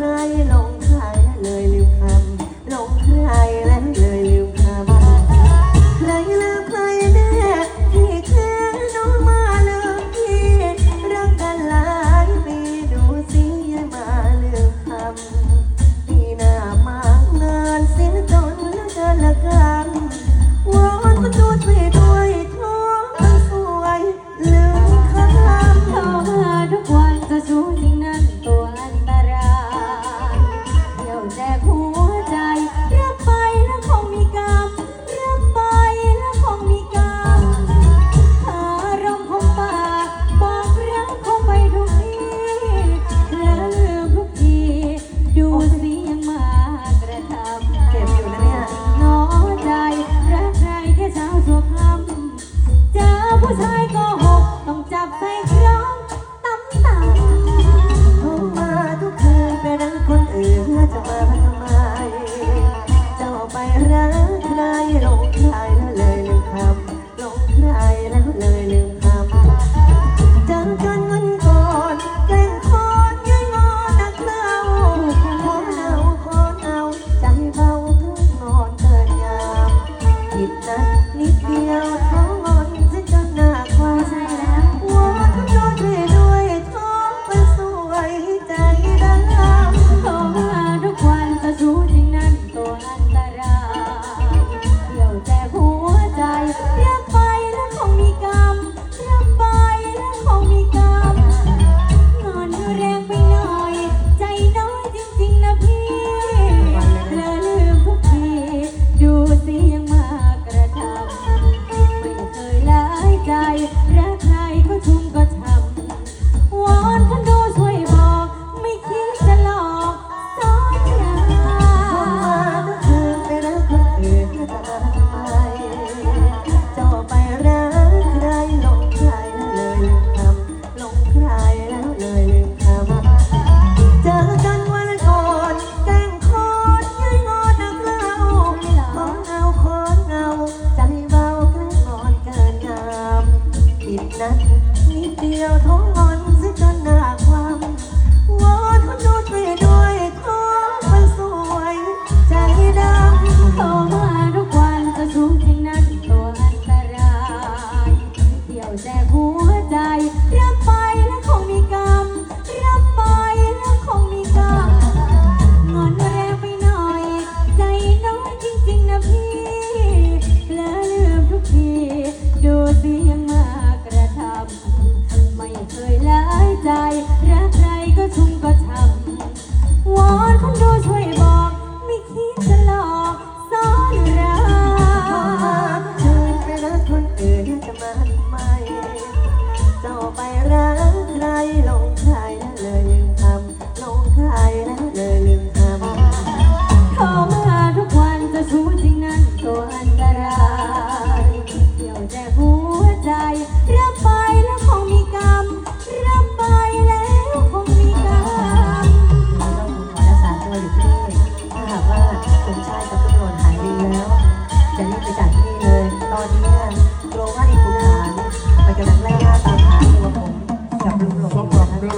ใครหลง สักนิดเดียว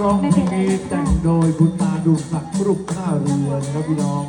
ร้องนี้แต่งโดยบุญมาดุลศักดิ์รูปหน้าเรือนครับพี่น้อง